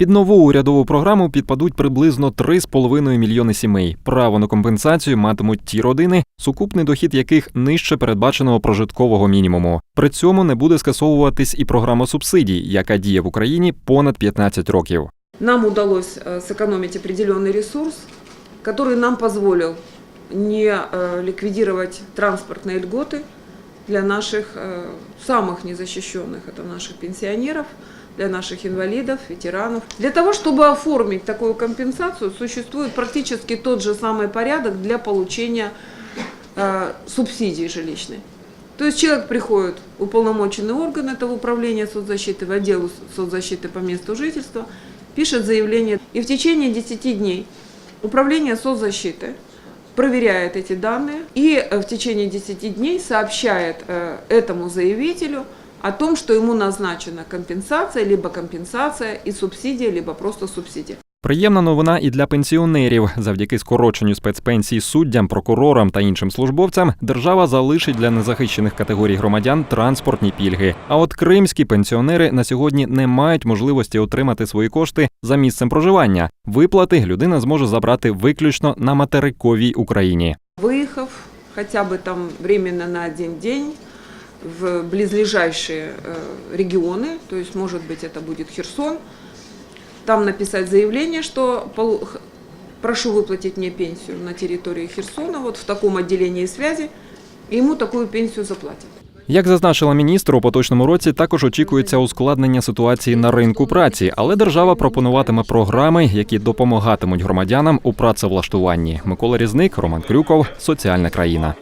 Під нову урядову програму підпадуть приблизно 3,5 мільйони сімей. Право на компенсацію матимуть ті родини, сукупний дохід яких нижче передбаченого прожиткового мінімуму. При цьому не буде скасовуватись і програма субсидій, яка діє в Україні понад 15 років. Нам удалось э, сэкономить определенный ресурс, который нам позволил не э, ликвидировать транспортные льготы Для наших э, самых незащищенных, это наших пенсионеров, для наших инвалидов, ветеранов. Для того, чтобы оформить такую компенсацию, существует практически тот же самый порядок для получения э, субсидий жилищной. То есть человек приходит в уполномоченный орган этого управления соцзащиты, в отдел соцзащиты по месту жительства, пишет заявление. И в течение 10 дней управление соцзащиты проверяет эти данные и э, в течение 10 дней сообщает э, этому заявителю о том, что ему назначена компенсация, либо компенсация и субсидия, либо просто субсидия. Приємна новина і для пенсіонерів. Завдяки скороченню спецпенсій суддям, прокурорам та іншим службовцям держава залишить для незахищених категорій громадян транспортні пільги. А от кримські пенсіонери на сьогодні не мають можливості отримати свої кошти за місцем проживання. Виплати людина зможе забрати виключно на материковій Україні. Выехав хотя бы там временно на один день в близлежащие э, регионы, то есть, может быть, это будет Херсон, там написать заявление, что прошу выплатить мне пенсию на территории Херсона, вот в таком отделении связи, и ему такую пенсию заплатят. Як зазначила міністр, у поточному році також очікується ускладнення ситуації на ринку праці, але держава пропонуватиме програми, які допомагатимуть громадянам у працевлаштуванні. Микола Різник, Роман Крюков, соціальна країна.